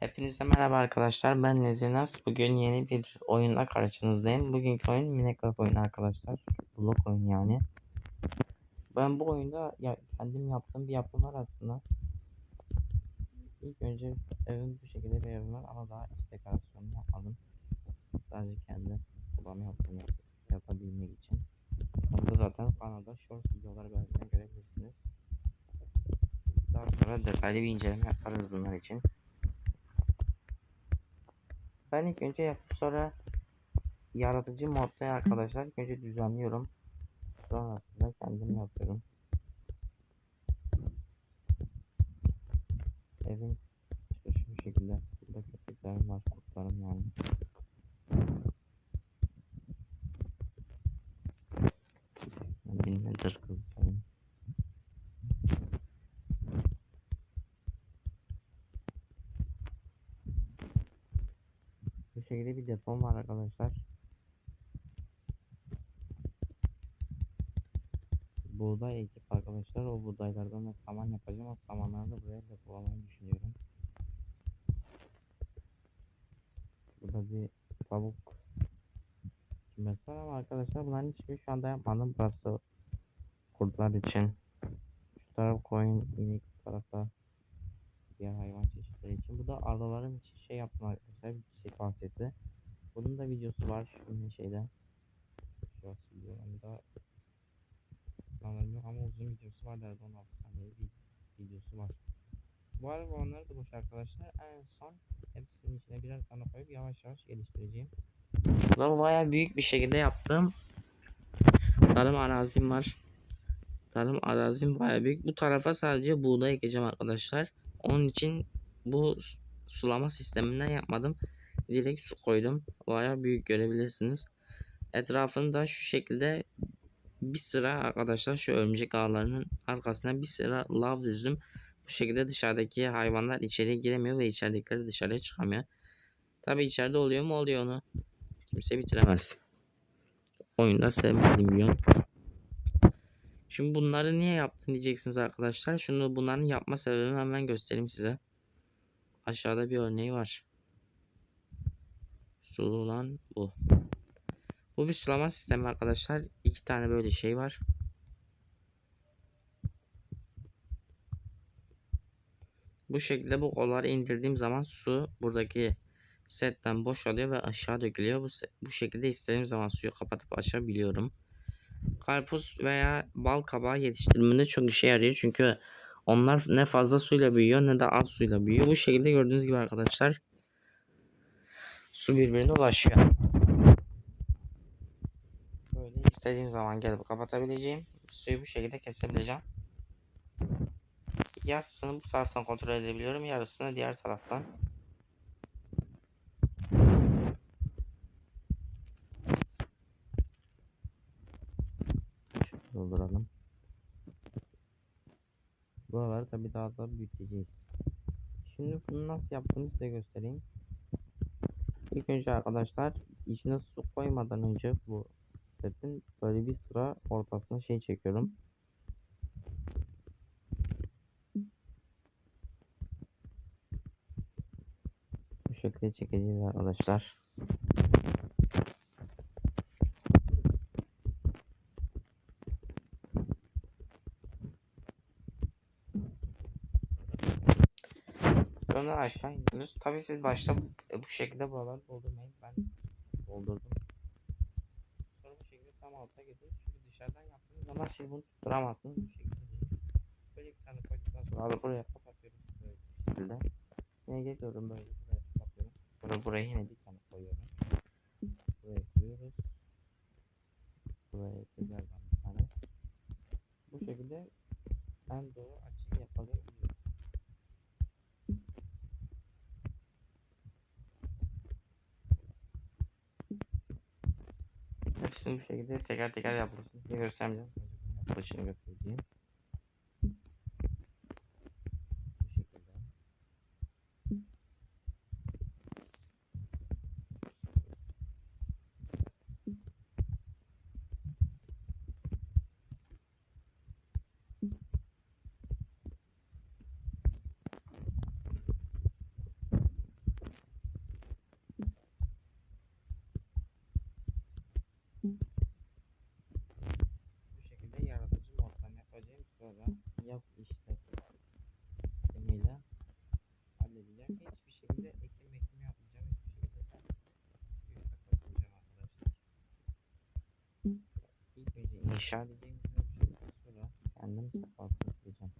Hepinize merhaba arkadaşlar. Ben Nezinas. Bugün yeni bir oyunla karşınızdayım. Bugünkü oyun Minecraft oyunu arkadaşlar. Blok oyun yani. Ben bu oyunda ya, kendim yaptığım bir yapım var aslında. İlk önce evim bu şekilde bir evim var ama daha iç dekorasyonunu yapmadım. Sadece kendi kullanma yaptığım yap yapabilmek için. Onu da zaten kanalda short videolar bölümünden görebilirsiniz. Daha sonra detaylı bir inceleme yaparız bunlar için. Ben ilk önce yapıp sonra yaratıcı modda arkadaşlar ilk önce düzenliyorum. Sonrasında kendim yapıyorum. Evin çıkışı bu şekilde. Burada köpeklerim var, kurtlarım yani. Binlerdir kızlarım. Bu şekilde bir depom var arkadaşlar. Buğday ekip arkadaşlar. O buğdaylardan da saman yapacağım. O samanları da buraya depolamayı düşünüyorum. Burada bir tavuk var ama arkadaşlar bunların hiçbir şu anda yapmadım. Burası kurtlar için. Şu taraf koyun, inek bu tarafa diğer hayvan çeşitleri için. Bu da arılarım için şey yaptım arkadaşlar. Çiçek bahçesi. Bunun da videosu var şimdi şeyde. Şurası videolarında sanırım yok ama uzun videosu var derdi 16 saniye bir videosu var. Bu arada onları da boş arkadaşlar. En son hepsinin içine birer tane koyup yavaş yavaş geliştireceğim. Burada bayağı büyük bir şekilde yaptım. Tarım arazim var. Tarım arazim bayağı büyük. Bu tarafa sadece buğday ekeceğim arkadaşlar. Onun için bu su- sulama sisteminden yapmadım. Direkt su koydum. Bayağı büyük görebilirsiniz. Etrafını da şu şekilde bir sıra arkadaşlar şu örümcek ağlarının arkasına bir sıra lav düzdüm. Bu şekilde dışarıdaki hayvanlar içeriye giremiyor ve içeridekiler dışarıya çıkamıyor. Tabi içeride oluyor mu oluyor onu. Kimse bitiremez. Oyunda sevmediğim yön. Şimdi bunları niye yaptın diyeceksiniz arkadaşlar. Şunu bunların yapma sebebini hemen göstereyim size. Aşağıda bir örneği var. Sulu olan bu. Bu bir sulama sistemi arkadaşlar. İki tane böyle şey var. Bu şekilde bu kolları indirdiğim zaman su buradaki setten boşalıyor ve aşağı dökülüyor. Bu, bu şekilde istediğim zaman suyu kapatıp açabiliyorum. Karpuz veya bal kabağı yetiştirmede çok işe yarıyor. Çünkü onlar ne fazla suyla büyüyor ne de az suyla büyüyor. Bu şekilde gördüğünüz gibi arkadaşlar su birbirine ulaşıyor. Böyle istediğim zaman gelip kapatabileceğim. Suyu bu şekilde kesebileceğim. Yarısını bu taraftan kontrol edebiliyorum. Yarısını diğer taraftan. Dolduralım. Buraları tabi daha da büyüteceğiz. Şimdi bunu nasıl yaptığımı size göstereyim. İlk önce arkadaşlar içine su koymadan önce bu setin böyle bir sıra ortasına şey çekiyorum. Bu şekilde çekeceğiz arkadaşlar. Sonra aşağı. Tabii siz başta bu şekilde buraları doldurmayın. Ben doldurdum. Sonra bu şekilde tam alta gidiyoruz. Çünkü dışarıdan yaptığınız zaman siz bunu tutturamazsınız. Bu şekilde değil. Böyle bir tane koyduktan sonra alıp buraya kapatıyorum. Böyle bu şekilde. Yine geliyorum böyle buraya kapatıyorum. Sonra buraya yine bir tane koyuyorum. Buraya koyuyoruz. Buraya tekrardan bir tane. Bu şekilde en doğru Hepsini bu şekilde teker teker yapılsın diye göstermeyeceğim. Yapılışını göstereceğim. Bu şekilde. Yap işlet sistemiyle halledeceğim. Hiçbir şekilde ekim ekim yapmayacağım. Hiçbir şekilde yüzde kasmayacağım arkadaşlar. İlk önce inşa edeceğim. Sonra kendim sefasını yapacağım.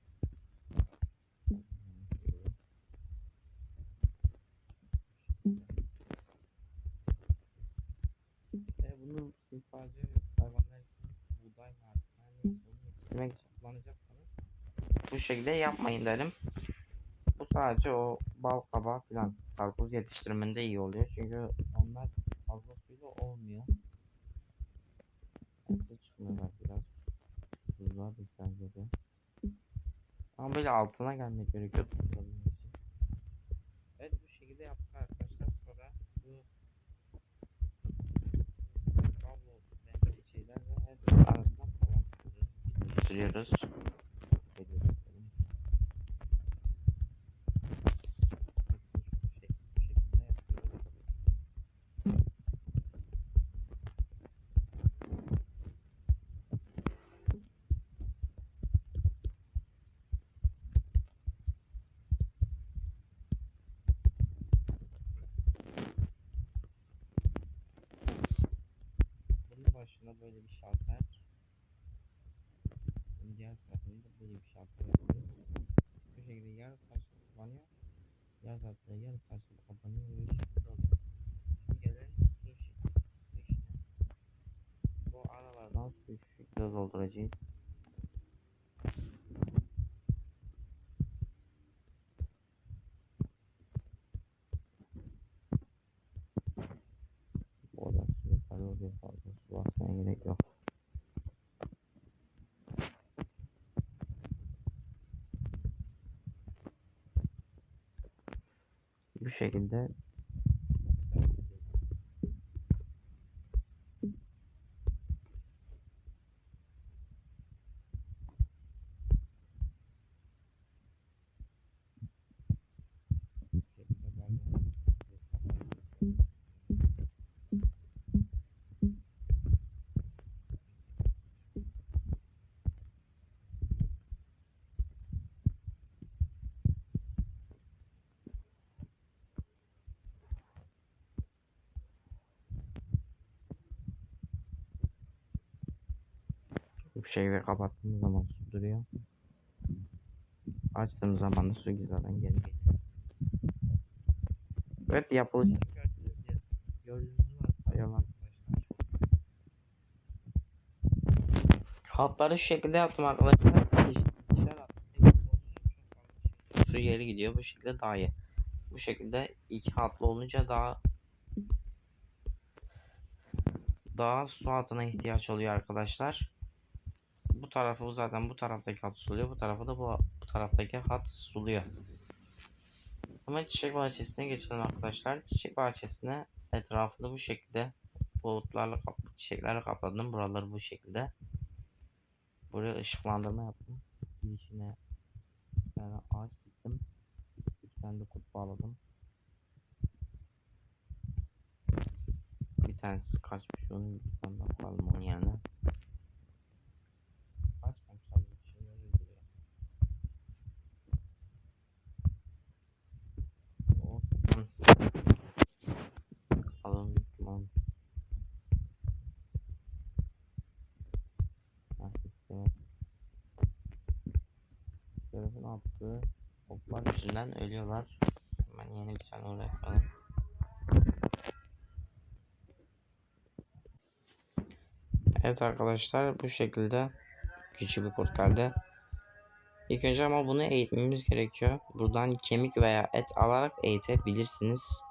Ve bunu siz sadece hayvanlar için buğday mı artık her neyse onu yetiştirmek için kullanacaksanız bu şekilde yapmayın derim. Bu sadece o bal kabağı falan karpuz yetiştirmende iyi oluyor. Çünkü onlar fazla suyla olmuyor. Hepsi çıkmıyorlar biraz. Tuzluğa bir bence de. Ama böyle altına gelmek gerekiyor. Evet bu şekilde yaptık arkadaşlar. Sonra bu kablo benzeri şeylerle hepsinin arasına falan birleştiriyoruz. Veriyoruz dedim. Hepsini şu şek- bu şekilde yapıyoruz. Bunun başına böyle bir şalter. Bunun diğer tarafında böyle bir şalter yapıyoruz. Bu şekilde yarı saçlı kapanıyor. Yarı saçlı yarı saçlı kapanıyor ve şekilde oluyor. Şimdi gelelim su işi- su işine. Bu aralardan su şekilde dolduracağız. Bu kadar su yeterli oluyor fazla su basmaya gerek yok. Şekilde Bu şekilde kapattığımız zaman su duruyor. Açtığım zaman da su geri geliyor. Evet arkadaşlar. Hatları şu şekilde yaptım arkadaşlar. Su geri gidiyor. Bu şekilde daha iyi. Bu şekilde iki hatlı olunca daha daha su hatına ihtiyaç oluyor arkadaşlar. Bu tarafı bu zaten bu taraftaki hat suluyor. Bu tarafı da bu, bu taraftaki hat suluyor. Ama çiçek bahçesine geçelim arkadaşlar. Çiçek bahçesine etrafını bu şekilde bulutlarla kap çiçeklerle kapladım. Buraları bu şekilde. Buraya ışıklandırma yaptım. Girişine bir tane ağaç diktim. Bir tane de kut bağladım. Bir tanesi kaçmış onu bir tane daha koyalım onun yerine. Kaçmamış abi şimdi öyle duruyor. O Ha iskelet. İskeletin attığı oklar yüzünden ölüyorlar. Hemen yeni bir tane uğraşalım. Evet arkadaşlar bu şekilde küçük bir kurt geldi. İlk önce ama bunu eğitmemiz gerekiyor. Buradan kemik veya et alarak eğitebilirsiniz.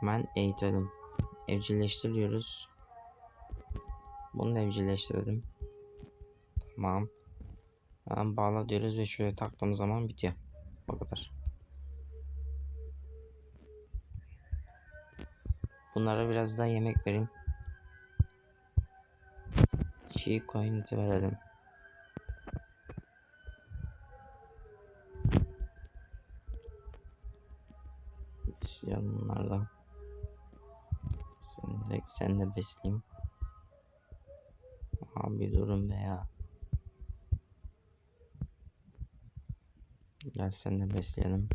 Hemen eğitelim. Evcilleştir diyoruz. Bunu da evcilleştirelim. Tamam. Hemen bağla diyoruz ve şuraya taktığımız zaman bitiyor. O kadar. Bunlara biraz daha yemek verin. Çiğ koyun verelim. besleyelim bunlardan. Şimdi sen de besleyeyim. Abi durun be ya. Gel sen de besleyelim.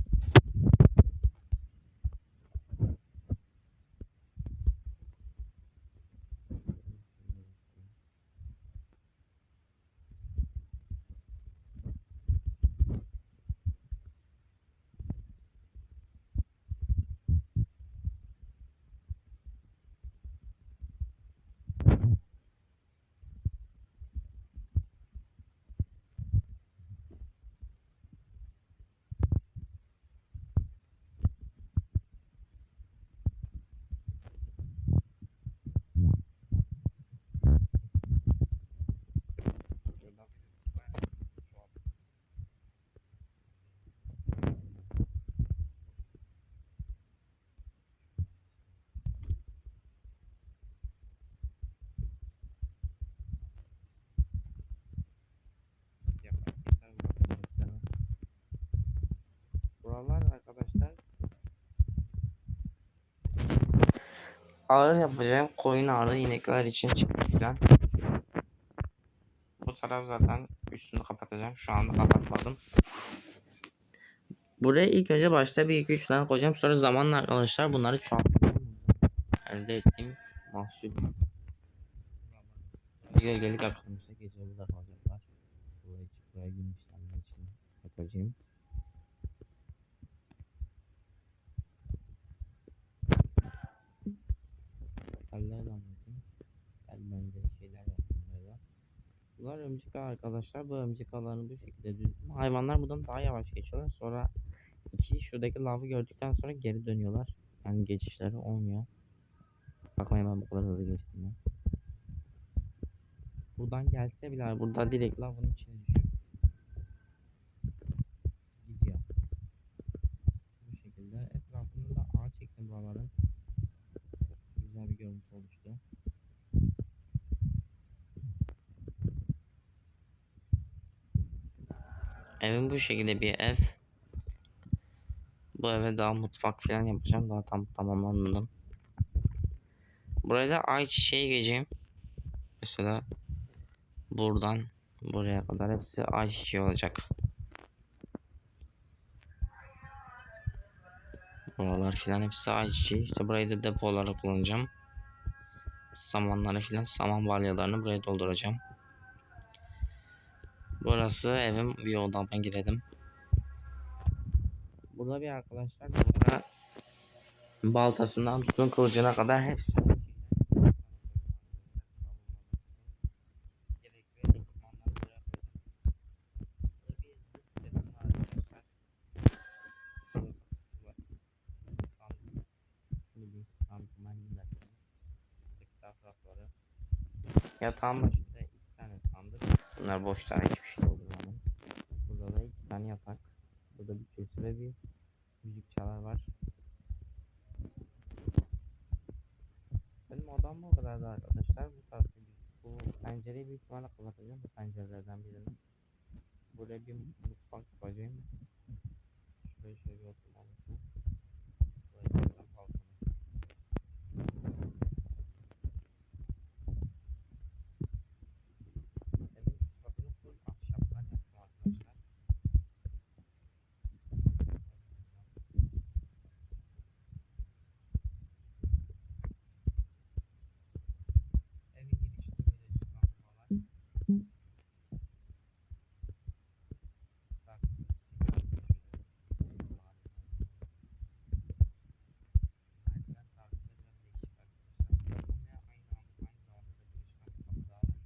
Buralar arkadaşlar ağır yapacağım koyun ağrı inekler için çıkacağım. Bu taraf zaten üstünü kapatacağım. Şu anda kapatmadım. Buraya ilk önce başta bir iki üç tane koyacağım. Sonra zamanla arkadaşlar bunları çoğaltacağım. Elde ettiğim mahsul. Gel gelip akşamüstü gece burada kalacaklar. Buraya çık buraya gün işlemleri için yapacağım. Haller anlatayım. Ben benzeri şeyler yaptım böyle. Bunlar örümcek arkadaşlar. Bu örümcek ağlarını bu şekilde düz. Hayvanlar buradan daha yavaş geçiyorlar. Sonra iki şuradaki lavı gördükten sonra geri dönüyorlar. Yani geçişleri olmuyor. Bakmayın ben bu kadar hızlı geçtim ya. Buradan gelse bile burada direkt lavın içine düşüyor. Gidiyor. Bu şekilde etrafında da ağaç çektim buraların. Güzel oluştu. Evim bu şekilde bir ev. Bu eve daha mutfak falan yapacağım. Daha tam tamamlanmadım. Buraya da ayçiçeği geçeyim. Mesela buradan buraya kadar hepsi ayçiçeği olacak. Buralar filan hepsi ayçiçeği. İşte burayı da depo olarak kullanacağım. Samanları filan saman balyalarını buraya dolduracağım. Burası evim bir yoldan girelim. Burada bir arkadaşlar burada baltasından tutun kılıcına kadar hepsi. Gerekli ekipmanları buraya koydum. Burada bir zıp setim var arkadaşlar. Sandım. Bildiğin sandım ben derseniz. Kitap rafları. Yatağın başında iki tane sandık. Bunlar boş daha hiçbir şey doldurmadım. Burada da iki tane yatak. Burada bir kürsü ve bir müzik çalar var. Benim odam bu kadardı arkadaşlar. Bu bir- bu pencereyi büyük ihtimalle kapatacağım. Bu pencerelerden birini. Buraya bir mutfak yapacağım. Şuraya şöyle bir oturma odası. Buraya bir tane balkon. Evin çatısını full ahşaptan yaptım arkadaşlar. Evin girişinde böyle çıkan havalar. Saksımız çıkıyor. Merdiven tarzı da biraz değişik arkadaşlar. Yine aynı anda aynı zamanda da çalışkan bir kapı daha var.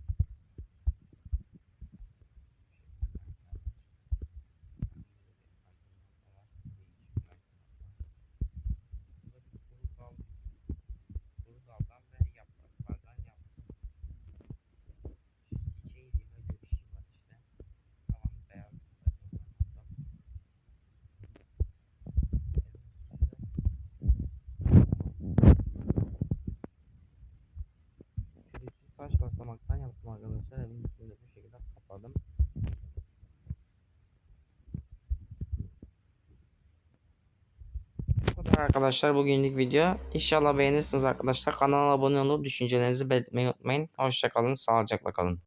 Taş basamaktan yaptım arkadaşlar. Evin üstünde bu şekilde kapadım. Bu kadar arkadaşlar bugünlük video. İnşallah beğenirsiniz arkadaşlar. Kanala abone olup düşüncelerinizi belirtmeyi unutmayın. Hoşçakalın, sağlıcakla kalın.